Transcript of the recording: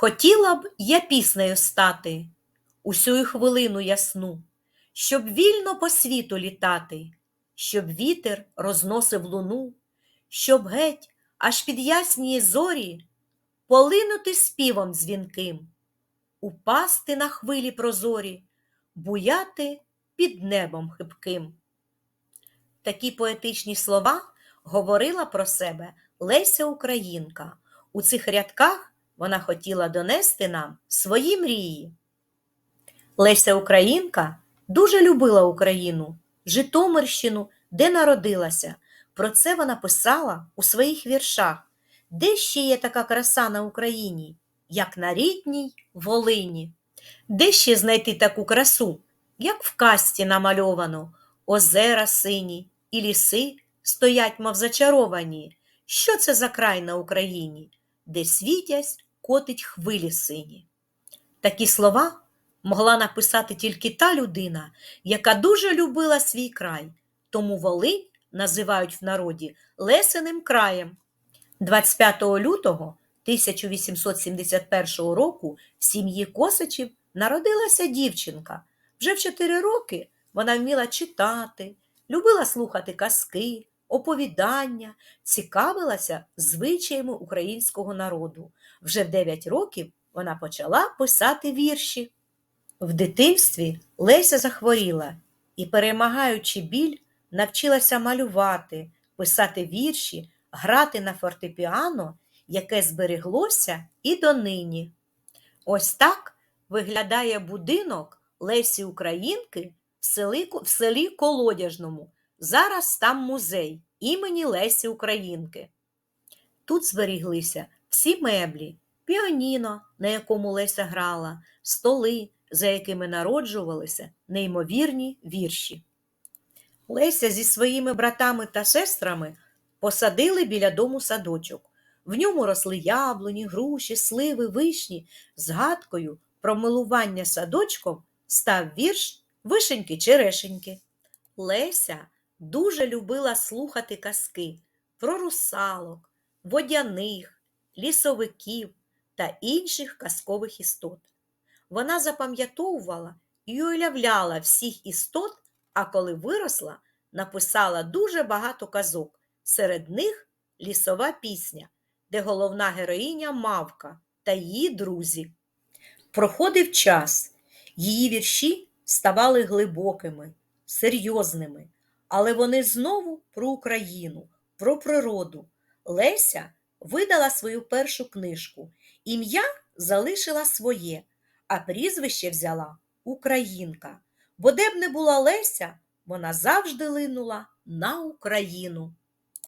Хотіла б я піснею стати усю хвилину ясну, щоб вільно по світу літати, щоб вітер розносив луну, щоб геть аж під ясні зорі полинути співом дзвінким, упасти на хвилі прозорі, буяти під небом хибким. Такі поетичні слова говорила про себе Леся Українка. У цих рядках вона хотіла донести нам свої мрії. Леся Українка дуже любила Україну, Житомирщину, де народилася. Про це вона писала у своїх віршах. Де ще є така краса на Україні, як на рідній Волині? Де ще знайти таку красу, як в касті намальовано, озера сині і ліси стоять, мов зачаровані. Що це за край на Україні, де світязь котить хвилі сині? Такі слова могла написати тільки та людина, яка дуже любила свій край, тому Волинь називають в народі Лесеним краєм. 25 лютого 1871 року в сім'ї Косачів народилася дівчинка. Вже в 4 роки вона вміла читати, любила слухати казки, оповідання, цікавилася звичаями українського народу. Вже в 9 років вона почала писати вірші. В дитинстві Леся захворіла і, перемагаючи біль, навчилася малювати, писати вірші, грати на фортепіано, яке збереглося і донині. Ось так виглядає будинок Лесі Українки в селі, в селі Колодяжному. Зараз там музей імені Лесі Українки. Тут зберіглися всі меблі, піаніно, на якому Леся грала, столи, за якими народжувалися неймовірні вірші. Леся зі своїми братами та сестрами посадили біля дому садочок. В ньому росли яблуні, груші, сливи, вишні. Згадкою про милування садочком став вірш Вишеньки-черешеньки. Леся дуже любила слухати казки про русалок, водяних, лісовиків та інших казкових істот. Вона запам'ятовувала і уявляла всіх істот, а коли виросла, написала дуже багато казок. Серед них лісова пісня, де головна героїня мавка та її друзі. Проходив час, її вірші ставали глибокими, серйозними, але вони знову про Україну, про природу. Леся видала свою першу книжку. Ім'я залишила своє, а прізвище взяла Українка. Бо де б не була Леся, вона завжди линула на Україну.